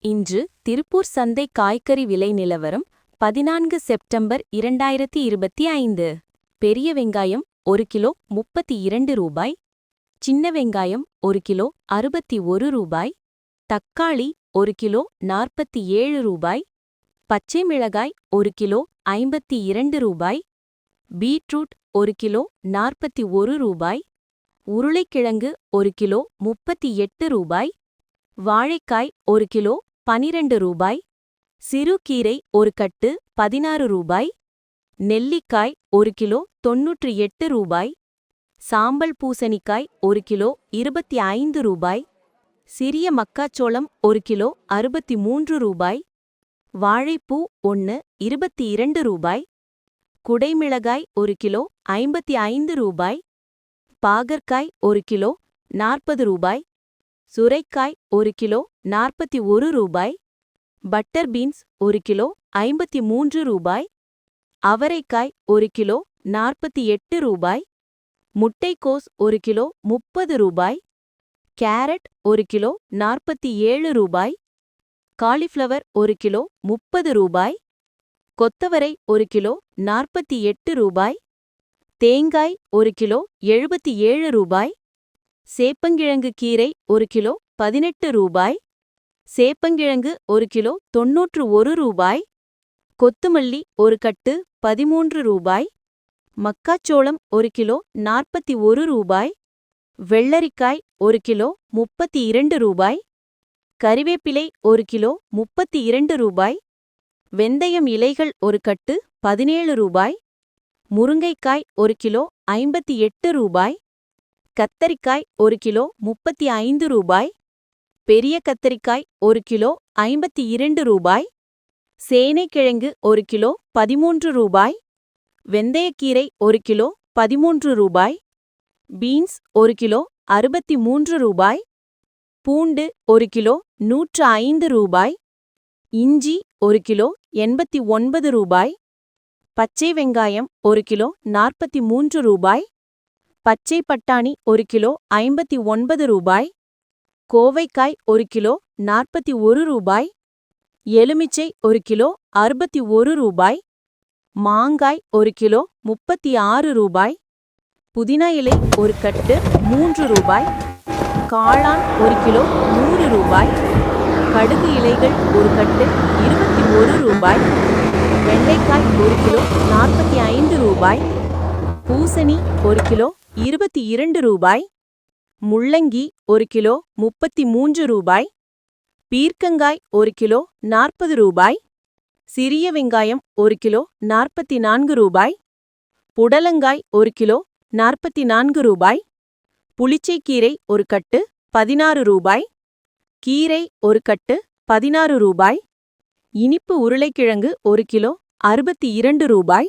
இன்று திருப்பூர் சந்தை காய்கறி விலை நிலவரம் பதினான்கு செப்டம்பர் இரண்டாயிரத்தி இருபத்தி ஐந்து. பெரிய வெங்காயம் ஒரு கிலோ முப்பத்தி இரண்டு ரூபாய். சின்ன வெங்காயம் ஒரு கிலோ அறுபத்தி ஒரு ரூபாய். தக்காளி ஒரு கிலோ நாற்பத்தி ஏழு ரூபாய். பச்சை மிளகாய் ஒரு கிலோ ஐம்பத்தி இரண்டு ரூபாய். பீட்ரூட் ஒரு கிலோ நாற்பத்தி ஒரு ரூபாய். உருளைக்கிழங்கு ஒரு கிலோ முப்பத்தி எட்டு ரூபாய். வாழைக்காய் ஒரு கிலோ பனிரெண்டு ரூபாய். சிறுகீரை ஒரு கட்டு பதினாறு ரூபாய். நெல்லிக்காய் ஒரு கிலோ தொன்னூற்றி எட்டு ரூபாய். சாம்பல் பூசணிக்காய் ஒரு கிலோ இருபத்தி ஐந்து ரூபாய். சிறிய மக்காச்சோளம் ஒரு கிலோ அறுபத்தி மூன்று ரூபாய். வாழைப்பூ ஒன்று இருபத்தி இரண்டு ரூபாய். குடைமிளகாய் ஒரு கிலோ ஐம்பத்தி ஐந்து ரூபாய். பாகற்காய் ஒரு கிலோ நாற்பது ரூபாய். சுரைக்காய் ஒரு கிலோ நாற்பத்தி ஒரு ரூபாய். பட்டர் பீன்ஸ் ஒரு கிலோ ஐம்பத்தி மூன்று ரூபாய். அவரைக்காய் ஒரு கிலோ நாற்பத்தி எட்டு ரூபாய். முட்டைக்கோஸ் ஒரு கிலோ முப்பது ரூபாய். கேரட் ஒரு கிலோ நாற்பத்தி ஏழு ரூபாய். காலிஃப்ளவர் ஒரு கிலோ முப்பது ரூபாய். கொத்தவரை ஒரு கிலோ நாற்பத்தி எட்டு ரூபாய். தேங்காய் ஒரு கிலோ எழுபத்தி ஏழு ரூபாய். சேப்பங்கிழங்கு கீரை ஒரு கிலோ பதினெட்டு ரூபாய். சேப்பங்கிழங்கு ஒரு கிலோ தொன்னூற்று ஒரு ரூபாய். கொத்துமல்லி ஒரு கட்டு பதிமூன்று ரூபாய். மக்காச்சோளம் ஒரு கிலோ நாற்பத்தி ஒரு ரூபாய். வெள்ளரிக்காய் ஒரு கிலோ முப்பத்தி இரண்டு ரூபாய். கறிவேப்பிலை ஒரு கிலோ முப்பத்தி இரண்டு ரூபாய். வெந்தயம் இலைகள் ஒரு கட்டு பதினேழு ரூபாய். முருங்கைக்காய் ஒரு கிலோ ஐம்பத்தி எட்டு ரூபாய். கத்தரிக்காய் ஒரு கிலோ முப்பத்தி ஐந்து ரூபாய். பெரிய கத்தரிக்காய் ஒரு கிலோ ஐம்பத்தி இரண்டு ரூபாய். சேனைக்கிழங்கு ஒரு கிலோ பதிமூன்று ரூபாய். வெந்தயக்கீரை ஒரு கிலோ பதிமூன்று ரூபாய். பீன்ஸ் ஒரு கிலோ அறுபத்தி மூன்று ரூபாய். பூண்டு ஒரு கிலோ நூற்று ஐந்து ரூபாய். இஞ்சி ஒரு கிலோ எண்பத்தி ஒன்பது ரூபாய். பச்சை வெங்காயம் ஒரு கிலோ நாற்பத்தி மூன்று ரூபாய். பச்சை பட்டாணி ஒரு கிலோ ஐம்பத்தி ஒன்பது ரூபாய். கோவைக்காய் ஒரு கிலோ நாற்பத்தி ஒரு ரூபாய். எலுமிச்சை ஒரு கிலோ அறுபத்தி ஒரு ரூபாய். மாங்காய் ஒரு கிலோ முப்பத்தி ஆறு ரூபாய். புதினா இலை ஒரு கட்டு மூன்று ரூபாய். காளான் ஒரு கிலோ நூறு ரூபாய். கடுகு இலைகள் ஒரு கட்டு இருபத்தி ஒரு ரூபாய். வெண்டைக்காய் ஒரு கிலோ நாற்பத்தி ஐந்து ரூபாய். பூசணி ஒரு கிலோ இருபத்தி இரண்டு ரூபாய் முள்ளங்கி ஒரு கிலோ முப்பத்தி மூன்று ரூபாய் பீர்க்கங்காய் ஒரு கிலோ நாற்பது ரூபாய் சிறிய வெங்காயம் ஒரு கிலோ நாற்பத்தி நான்கு ரூபாய் புடலங்காய் ஒரு கிலோ நாற்பத்தி நான்கு ரூபாய் புளிச்சைக்கீரை ஒரு கட்டு பதினாறு ரூபாய் கீரை ஒரு கட்டு பதினாறு ரூபாய் இனிப்பு உருளைக்கிழங்கு ஒரு கிலோ அறுபத்தி இரண்டு ரூபாய்